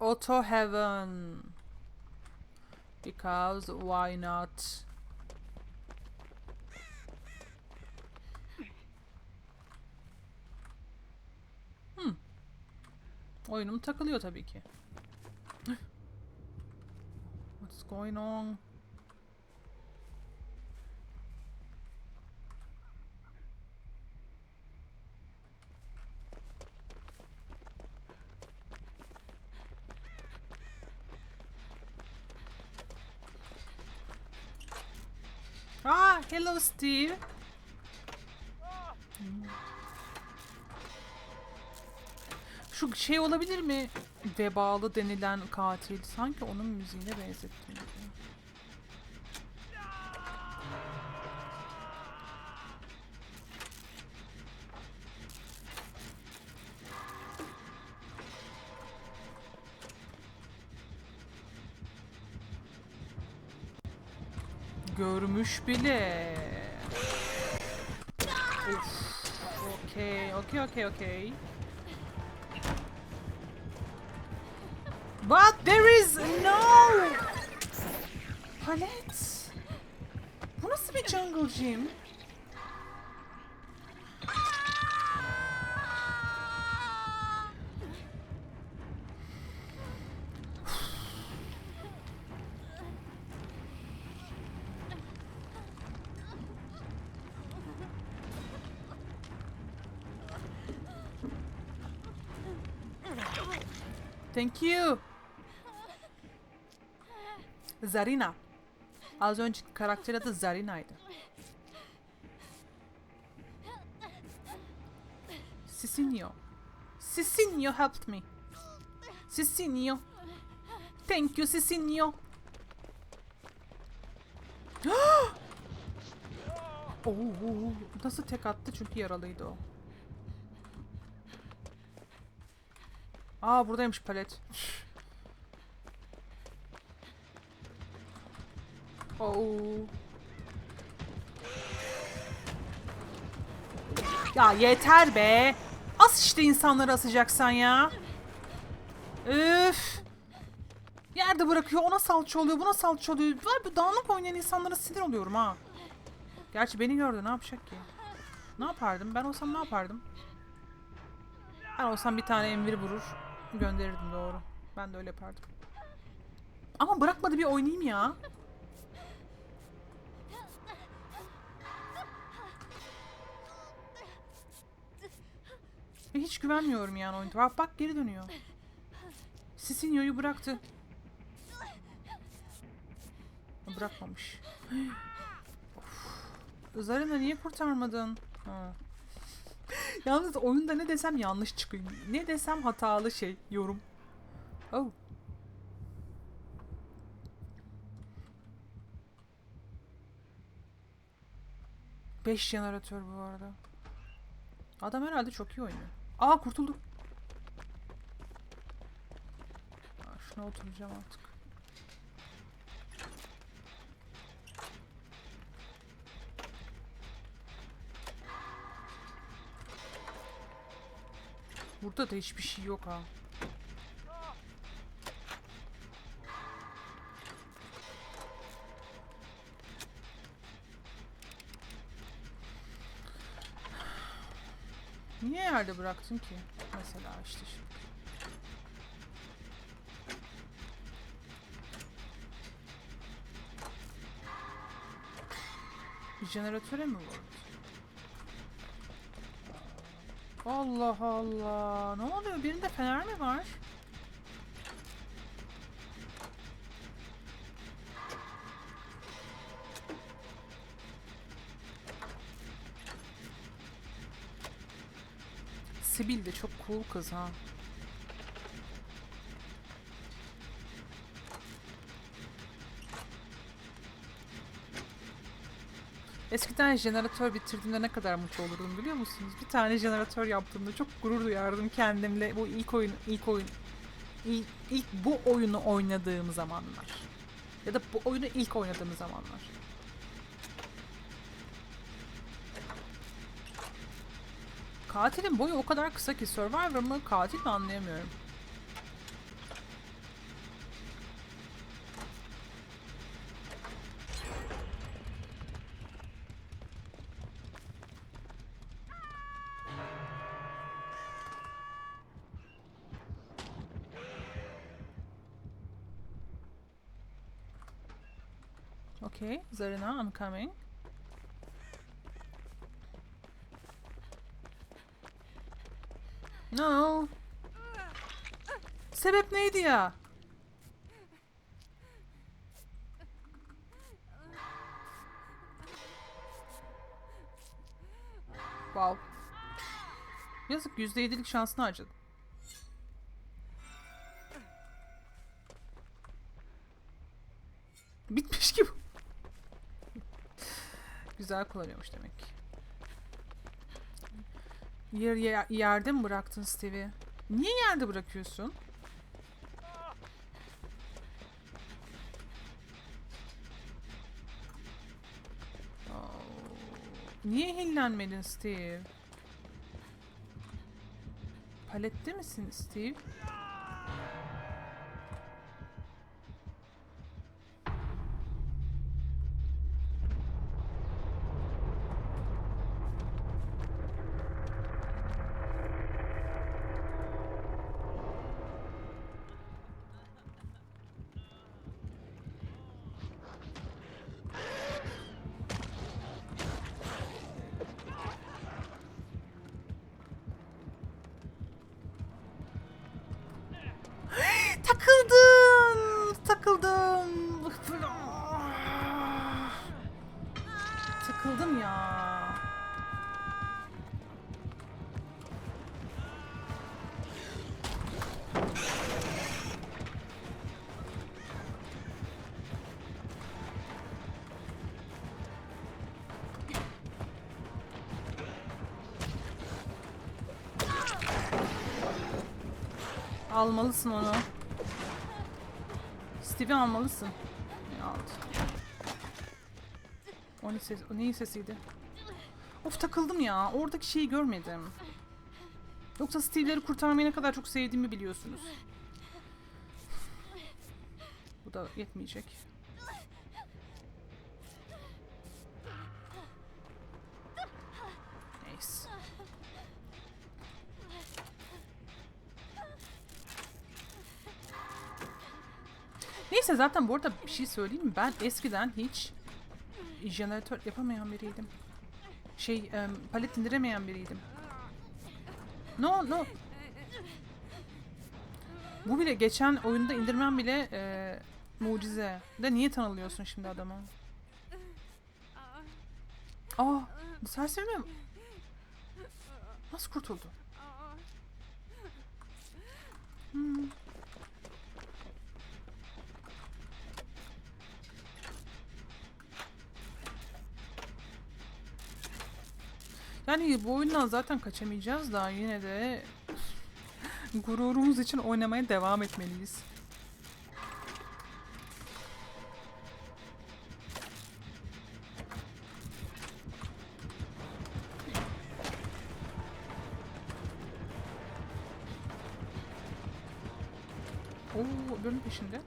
Auto Heaven. Because why not? Hmm. Oyunum takılıyor tabii ki. What's going on? Hello Steve. Şu şey olabilir mi? Vebalı denilen katil. Sanki onun müziğine benzettim. Bile. Uf. Okey, okey, okey, okey. But there is no palet. Bu nasıl bir jungle gym? Thank you. Zarina. Az önceki karakter adı Zarina'ydı. Sisinio. Sisinio helped me. Sisinio. Thank you Sisinio. Oo, nasıl tek attı çünkü yaralıydı o. Aa buradaymış palet. Oo. Ya yeter be. As işte insanları asacaksan ya. Üf. Yerde bırakıyor, ona salça oluyor, buna salça oluyor. Var bu dağınık oynayan insanlara sinir oluyorum ha. Gerçi beni gördü, ne yapacak ki? Ne yapardım? Ben olsam ne yapardım? Ben olsam bir tane emvir vurur, gönderirdim doğru. Ben de öyle yapardım. Ama bırakmadı bir oynayayım ya. Ve hiç güvenmiyorum yani oyunda. Bak bak geri dönüyor. Sisinio'yu bıraktı. Bırakmamış. Zarina niye kurtarmadın? Ha. Yalnız oyunda ne desem yanlış çıkıyor. Ne desem hatalı şey, yorum. Oh. Beş jeneratör bu arada. Adam herhalde çok iyi oynuyor. Aa kurtuldu. Aa, Şuna oturacağım artık. Burada da hiçbir şey yok ha. Niye yerde bıraktın ki? Mesela işte şu. Bir jeneratöre mi vurdu? Allah Allah. Ne oluyor? Birinde fener mi var? Sibil de çok cool kız ha. Eskiden jeneratör bitirdiğimde ne kadar mutlu olurdum biliyor musunuz? Bir tane jeneratör yaptığımda çok gurur duyardım kendimle. Bu ilk oyun, ilk oyun, ilk, ilk bu oyunu oynadığım zamanlar. Ya da bu oyunu ilk oynadığım zamanlar. Katilin boyu o kadar kısa ki Survivor mı katil mi anlayamıyorum. Zarina, I'm coming. No. Sebep neydi ya? Wow. Yazık %7'lik şansını harcadım. Bitmiş gibi. Güzel kullanıyormuş demek. Yer, yer- yerde mi bıraktın Steve'i? Niye yerde bırakıyorsun? Oo, Niye hillenmedin Steve? Palette misin Steve? Almalısın onu. Steve'i almalısın. Aldı? O, ne ses, o neyin sesiydi? Of takıldım ya. Oradaki şeyi görmedim. Yoksa Steve'leri kurtarmayı ne kadar çok sevdiğimi biliyorsunuz. Bu da yetmeyecek. Neyse. Neyse zaten bu arada bir şey söyleyeyim mi? Ben eskiden hiç jeneratör yapamayan biriydim. Şey, em, palet indiremeyen biriydim. No, no. Bu bile geçen oyunda indirmem bile e, mucize. De niye tanılıyorsun şimdi adama? Aa, serseri mi? Nasıl kurtuldu? Hmm. Yani bu oyundan zaten kaçamayacağız da yine de gururumuz için oynamaya devam etmeliyiz. Oo, öbürünün peşinde.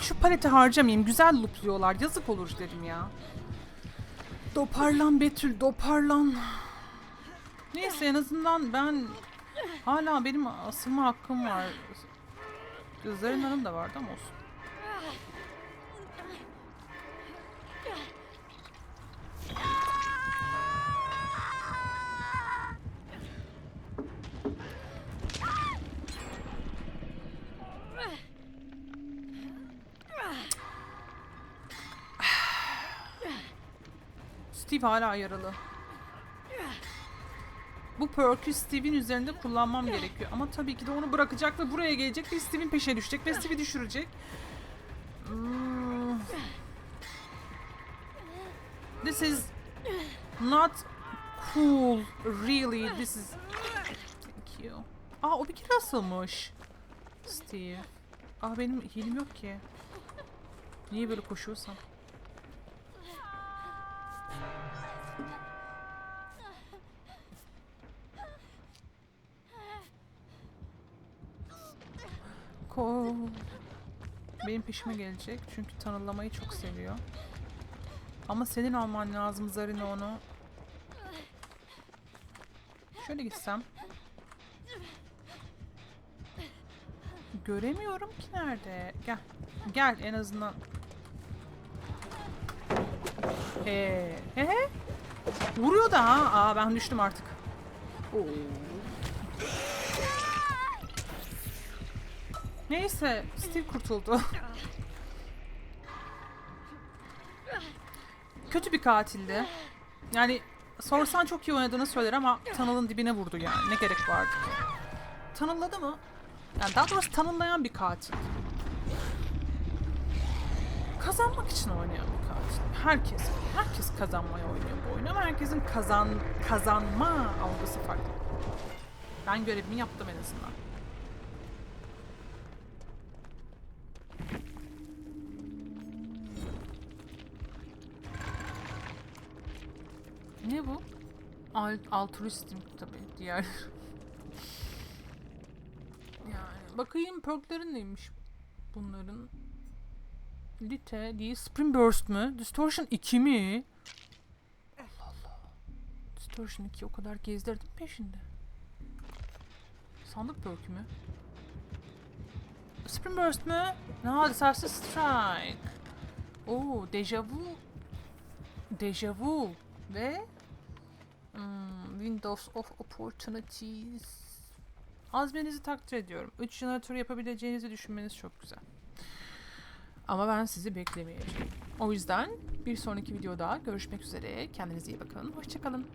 Şu paleti harcamayayım. Güzel loopluyorlar. Yazık olur dedim ya. Doparlan Betül, doparlan. Neyse en azından ben hala benim asılma hakkım var. Kızların hanım da vardı ama olsun. Steve hala yaralı. Bu perk'ü Steve'in üzerinde kullanmam gerekiyor. Ama tabii ki de onu bırakacak ve buraya gelecek ve Steve'in peşine düşecek ve Steve'i düşürecek. Hmm. This is not cool. Really, this is... Thank you. Aa o bir kere asılmış. Steve. Aa benim hilim yok ki. Niye böyle koşuyorsam? Ko benim peşime gelecek çünkü tanılamayı çok seviyor. Ama senin alman lazım Zarina onu. Şöyle gitsem. Göremiyorum ki nerede. Gel. Gel en azından. He. He he. Vuruyor da ha. Aa ben düştüm artık. Oo. Neyse, Steve kurtuldu. Kötü bir katildi. Yani sorsan çok iyi oynadığını söyler ama Tunnel'ın dibine vurdu yani. Ne gerek vardı? Tanılladı mı? Yani daha doğrusu tanımlayan bir katil. Kazanmak için oynayan bir katil. Herkes, herkes kazanmaya oynuyor bu oyunu ama herkesin kazan, kazanma algısı farklı. Ben görevimi yaptım en azından. Ne bu? Al altruistim tabii diğer. yani bakayım perklerin neymiş bunların. Lite değil. Spring Burst mü? Distortion 2 mi? Allah Allah. Distortion 2 o kadar gezdirdim peşinde. Sandık perk mü? Spring Burst mü? No, Disaster Strike. Oo, Deja Vu. Deja Vu. Ve hmm, Windows of Opportunities. Azmenizi takdir ediyorum. 3 jeneratör yapabileceğinizi düşünmeniz çok güzel. Ama ben sizi beklemeyeceğim. O yüzden bir sonraki videoda görüşmek üzere. Kendinize iyi bakın. Hoşçakalın.